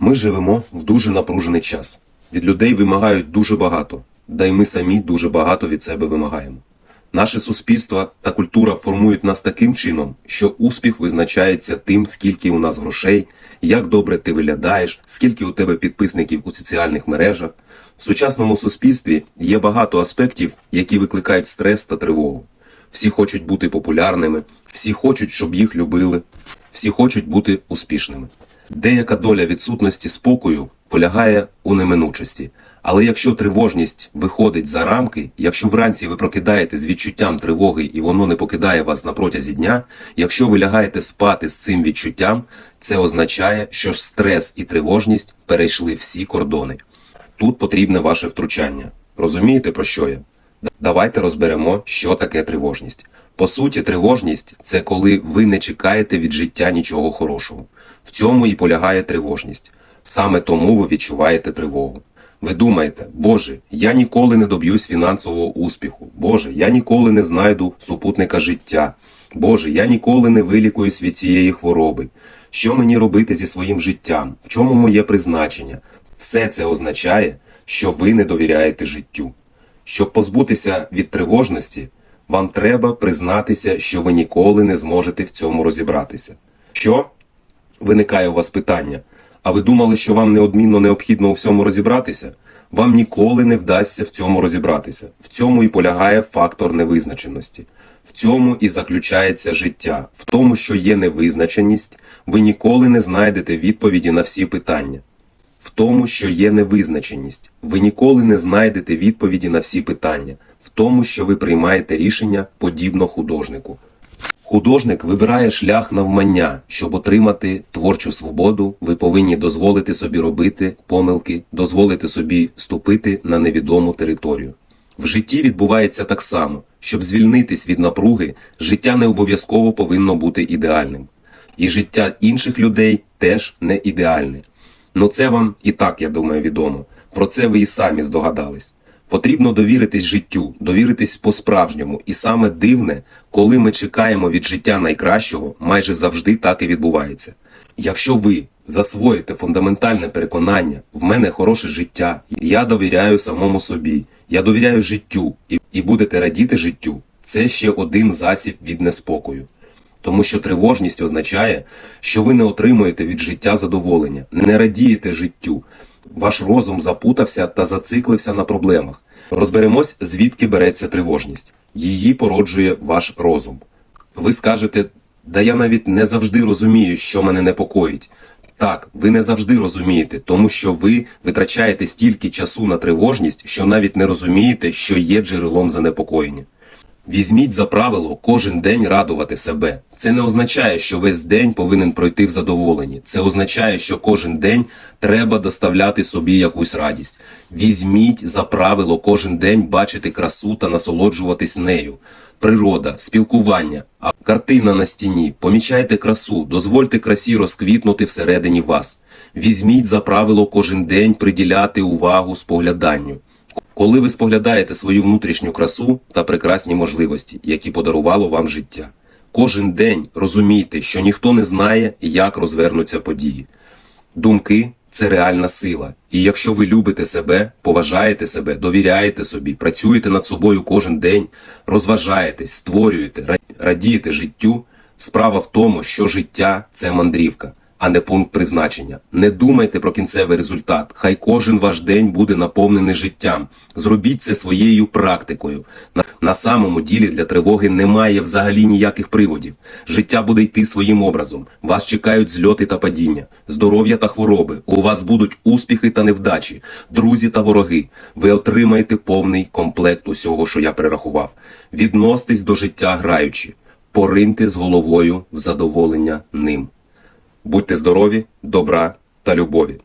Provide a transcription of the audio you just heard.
Ми живемо в дуже напружений час. Від людей вимагають дуже багато, да й ми самі дуже багато від себе вимагаємо. Наше суспільство та культура формують нас таким чином, що успіх визначається тим, скільки у нас грошей, як добре ти виглядаєш, скільки у тебе підписників у соціальних мережах. В сучасному суспільстві є багато аспектів, які викликають стрес та тривогу. Всі хочуть бути популярними, всі хочуть, щоб їх любили, всі хочуть бути успішними. Деяка доля відсутності спокою полягає у неминучості. Але якщо тривожність виходить за рамки, якщо вранці ви прокидаєте з відчуттям тривоги і воно не покидає вас на протязі дня, якщо ви лягаєте спати з цим відчуттям, це означає, що стрес і тривожність перейшли всі кордони. Тут потрібне ваше втручання. Розумієте про що я? Давайте розберемо, що таке тривожність. По суті, тривожність це коли ви не чекаєте від життя нічого хорошого. В цьому і полягає тривожність. Саме тому ви відчуваєте тривогу. Ви думаєте, Боже, я ніколи не доб'юсь фінансового успіху. Боже, я ніколи не знайду супутника життя. Боже, я ніколи не вилікуюсь від цієї хвороби. Що мені робити зі своїм життям? В чому моє призначення? Все це означає, що ви не довіряєте життю. Щоб позбутися від тривожності, вам треба признатися, що ви ніколи не зможете в цьому розібратися. Що? Виникає у вас питання. А ви думали, що вам неодмінно необхідно у всьому розібратися? Вам ніколи не вдасться в цьому розібратися. В цьому і полягає фактор невизначеності. В цьому і заключається життя. В тому, що є невизначеність, ви ніколи не знайдете відповіді на всі питання. В тому, що є невизначеність, ви ніколи не знайдете відповіді на всі питання. В тому, що ви приймаєте рішення подібно художнику. Художник вибирає шлях навмання, щоб отримати творчу свободу. Ви повинні дозволити собі робити помилки, дозволити собі ступити на невідому територію. В житті відбувається так само. Щоб звільнитись від напруги, життя не обов'язково повинно бути ідеальним. І життя інших людей теж не ідеальне. Ну це вам і так, я думаю, відомо. Про це ви і самі здогадались. Потрібно довіритись життю, довіритись по-справжньому. І саме дивне, коли ми чекаємо від життя найкращого, майже завжди так і відбувається. Якщо ви засвоїте фундаментальне переконання, в мене хороше життя, я довіряю самому собі, я довіряю життю і, і будете радіти життю, це ще один засіб від неспокою. Тому що тривожність означає, що ви не отримуєте від життя задоволення, не радієте життю. Ваш розум запутався та зациклився на проблемах. Розберемось, звідки береться тривожність. Її породжує ваш розум. Ви скажете, да я навіть не завжди розумію, що мене непокоїть. Так, ви не завжди розумієте, тому що ви витрачаєте стільки часу на тривожність, що навіть не розумієте, що є джерелом занепокоєння. Візьміть за правило кожен день радувати себе. Це не означає, що весь день повинен пройти в задоволенні. Це означає, що кожен день треба доставляти собі якусь радість. Візьміть за правило кожен день бачити красу та насолоджуватись нею. Природа, спілкування, картина на стіні. Помічайте красу, дозвольте красі розквітнути всередині вас. Візьміть за правило кожен день приділяти увагу спогляданню. Коли ви споглядаєте свою внутрішню красу та прекрасні можливості, які подарувало вам життя, кожен день розумійте, що ніхто не знає, як розвернуться події. Думки це реальна сила. І якщо ви любите себе, поважаєте себе, довіряєте собі, працюєте над собою кожен день, розважаєтесь, створюєте, ра- радієте життю, справа в тому, що життя це мандрівка, а не пункт призначення. Не думайте про кінцевий результат. Хай кожен ваш день буде наповнений життям. Зробіть це своєю практикою. На, самому ділі для тривоги немає взагалі ніяких приводів. Життя буде йти своїм образом. Вас чекають зльоти та падіння, здоров'я та хвороби. У вас будуть успіхи та невдачі, друзі та вороги. Ви отримаєте повний комплект усього, що я перерахував. Відносьтесь до життя граючи, пориньте з головою в задоволення ним. Будьте здорові, добра та любові.